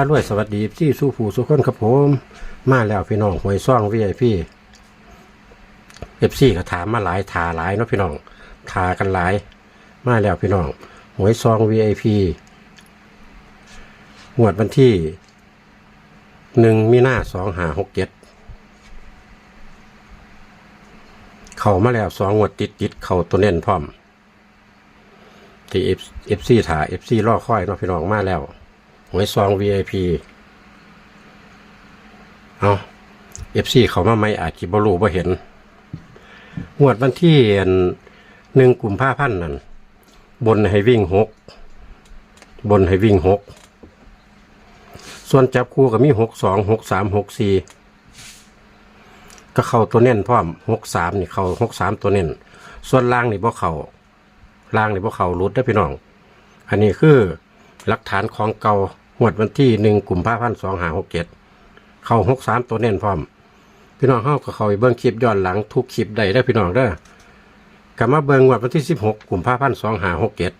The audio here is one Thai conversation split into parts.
พารวยสวัสดีที่สู้ผู้สุคนครับผม มาแล้วพี่น้องหวยซ่องวีไอพีเอฟซีก็ถามมาหลายถาหลายเนาะพี่น้องถากันหลาย มาแล้วพี่น้องหวยซองวีไอพีงวดวันที่หนึ่งมีหน้าสองหาหกเจ็ดเข้ามาแล้วสองงวดติดติดเข้าตัวเน้นพร้อมที่เอฟเอฟซีถาเอฟซีล่อค่อยเนาะพี่น้องมาแล้ว หวยซอง VIP เอาเอฟซีเขามาไม่อาจจิบรูบ่เห็น งวดวันที่หนึ่งกลุ่มผ้าพันนั่น บนให้วิ่งหก บนให้วิ่งหก ส่วนจับคู่ก็มีหกสองหกสามหกสี่ก็เข้าตัวเน้นพร้อมหกสามนี่เข้าหกสามตัวเน้น ส่วนล่างนี่บ่เข้าล่างนี่พวกเขารุดได้พี่น้อง อันนี้คือ หลักฐานของเก่าหวดวันที่หนึ่งกลุ่มผ้าพันสองหาหกเจ็ดเข้าหกสามตัวเน้นพร้อม พี่น้องเข้ากับเขาไปเบิ้งคลิปย้อนหลังทุกคลิปใดได้พี่น้องเด้อกลับมาเบิ้งงวดวันที่สิบหกกลุ่มผ้าพันสองหาหกเจ็ด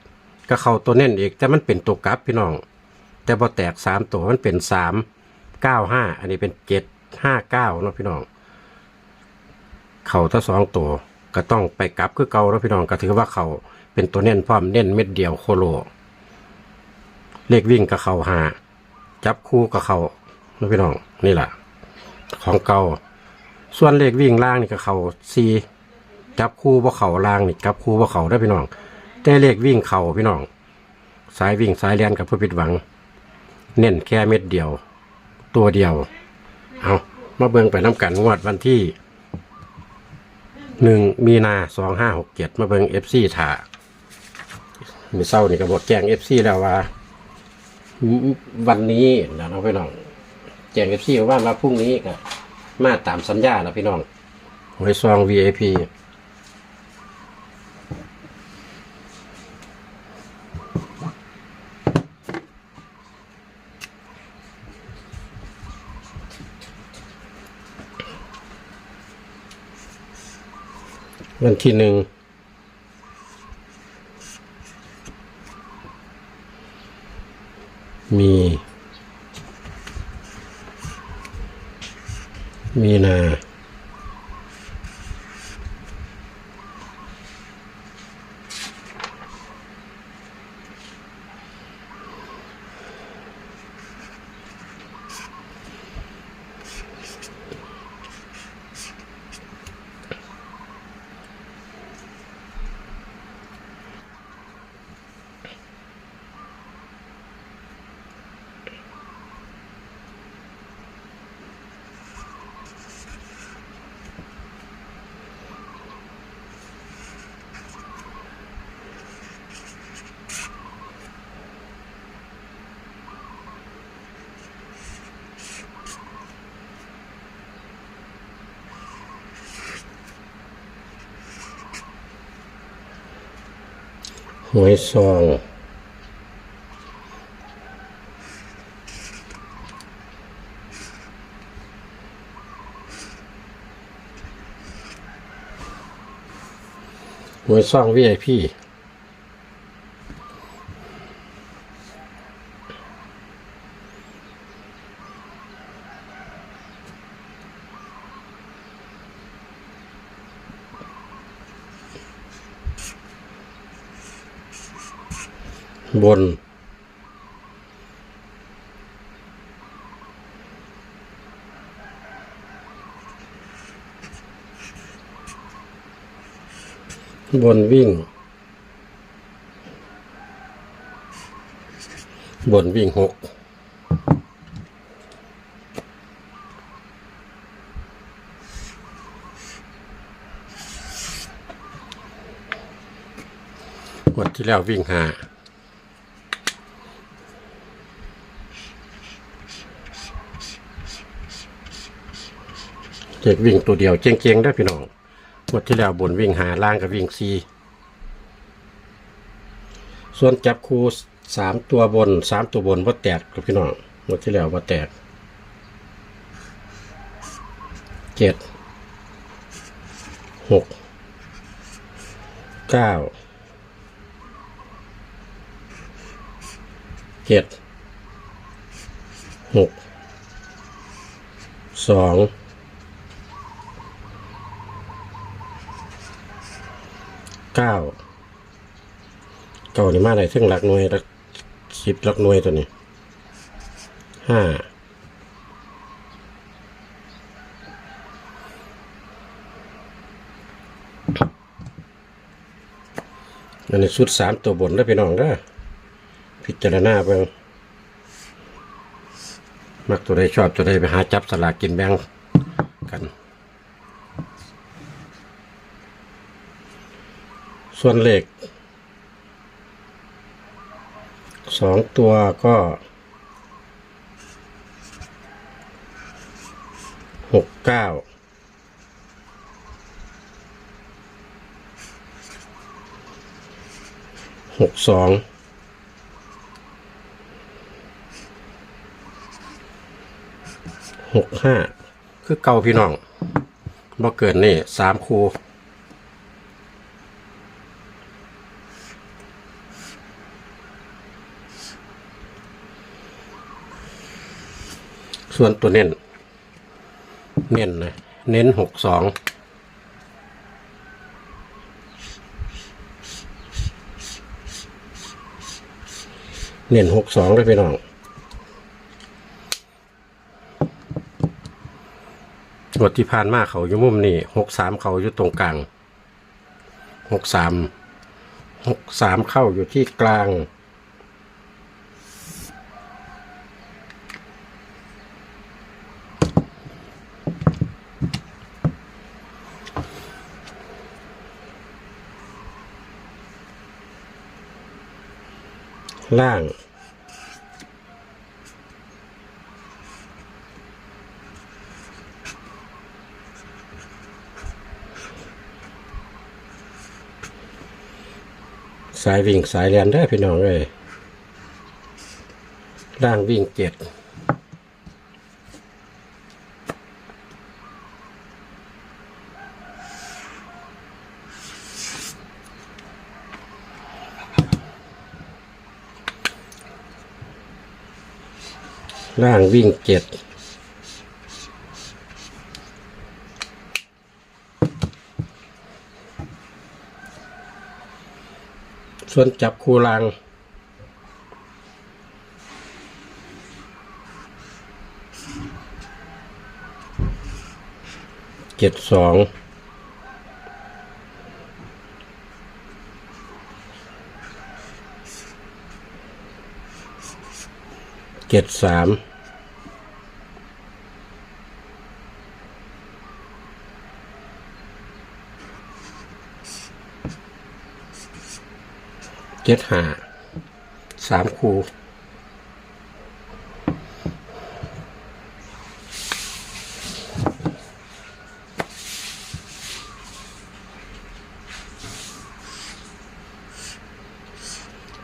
ก็เข้าตัวเน้นอีกแต่มันเป็นตัวกลับพี่น้อง แต่พอแตกสามตัวมันเป็นสามเก้าห้าอันนี้เป็นเจ็ดห้าเก้าเนาะพี่น้อง เข่าทั้งสองตัวก็ต้องไปกลับคือเก่าแล้วพี่น้องก็ถือว่าเขาเป็นตัวเน้นพร้อมเน้นเม็ดเดียวโคโล เลขวิ่งกับเขาหาจับคู่กับเขานะพี่น้องนี่แหละของเก่าส่วนเลขวิ่งล่างนี่กับเขาซีจับคู่บ่เขาล่างนี่จับคู่บ่เขาได้พี่น้อง แต่เลขวิ่งเขาพี่น้องสายวิ่งสายเลียนกับเพื่อผิดหวัง เน้นแค่เม็ดเดียว ตัวเดียว เอามาเบิ่งไปน้ำกันงวดวันที่หนึ่งมีนาสองห้าหกเจ็ดมาเบิงเอฟซีถ่ามีเศร้านี่ก็บอกแจ้งเอฟซีแล้วว่า วันนี้นะน้องพี่น้องแจ้งเอฟซีว่ามาพรุ่งนี้ก็มาตามสัญญาแล้วพี่น้องหวยซอง VIP วันที่หนึ่ง มี มีนา หวยซองหวยซอง VIP บน บนวิ่ง บนวิ่งหกวันที่แล้ววิ่งหา เจ็กวิ่งตัวเดียวเจ๊งๆได้พี่น้องหมดที่แล้วบนวิ่งหาล่างกับวิ่งซีส่วนจับคูสามตัวบนสามตัวบนว่าแตกกับพี่น้องหมดที่แล้วว่าแตกเจ็ดหกเก้าเจ็ดหกสอง เก้าเก้านี่มาไหนซึ่งหลักหน่วยหลักสิบหลักหน่วยตัวนี้ห้าอันนี้สุดสามตัวบนได้พี่น้องเด้พิจารณาเบิ่งมักตัวใดชอบตัวใดไปหาจับสลากกินแบ่งกัน ส่วนเลขสองตัวก็หกเก้าหกสองหกห้าคือเก่าพี่น้องบ่เกินนี่สามคู ส่วนตัวเน้น เน้นนะเน้นหกสองเน้นหกสองเลยพี่น้องงวดที่ผ่านมาเขาอยู่มุมนี่หกสามเขาอยู่ตรงกลางหกสามหกสามเข้าอยู่ที่กลาง ล่าง สายวิ่งสายเลียนได้พี่น้องเลยล่างวิ่งเจ็ด ล่างวิ่งเจ็ดส่วนจับคูลางเจ็ดสอง เจ็ดสามเจ็ดห้าสามคู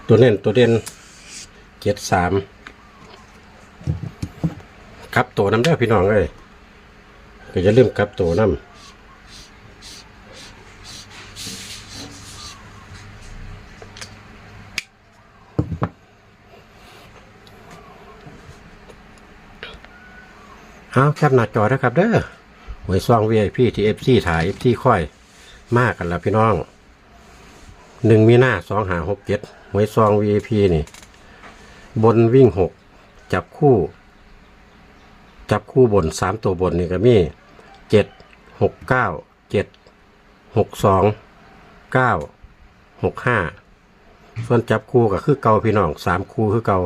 ตัวเน้นตัวเด่นเจ็ดสาม กลับตัวน้ำได้อพี่น้องเอ้ยก็อย่าลืมกลับตัวน้ำเอาแคปหน้าจอนะครับเด้อหวยซอง VIP ที่เอฟซีถ่ายเอฟซีค่อยมากกันล้วพี่น้องหนึ่งมีหน้าสองหาหกเจ็ดหวยซอง VIP นี่ บนวิ่งหกจับคู่ จับคู่บนสามตัวบนนี่ก็มีเจ็ดหกเก้าเจ็ดหกสองเก้าหกห้าส่วนจับคู่ก็คือเก่าพี่น้องสามคู่คือเก่า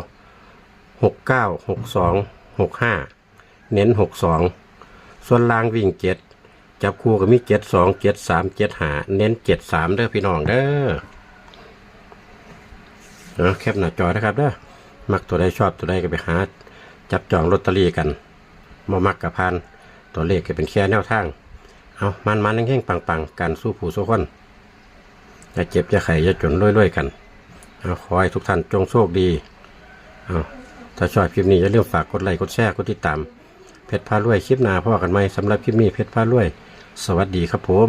หกเก้าหกสองหกห้าเน้นหกสองส่วนล่างวิ่งเจ็ดจับคู่ก็มีเจ็ดสองเจ็ดสามเจ็ดหาเน้นเจ็ดสามเด้อพี่น้องเด้อเอาแคปหน้าจอนะครับเด้อมักตัวใดชอบตัวใดก็ไปหา จับจองลอตเตอรี่กัน มามักกับพันตัวเลขก็เป็นแค่แนวทาง เอามันมันแห้งๆปังๆการสู้ผู้สู้คนอย่าเจ็บอย่าไข่อย่าจนรวยๆกันเอาขอให้ทุกท่านจงโชคดีเอาถ้าชอบคลิปนี้อย่าลืมฝากกดไลค์กดแชร์กดติดตามเพชรพารวยคลิปหน้าพ่อกันไหมสำหรับคลิปนี้เพชรพารวย สวัสดีครับผม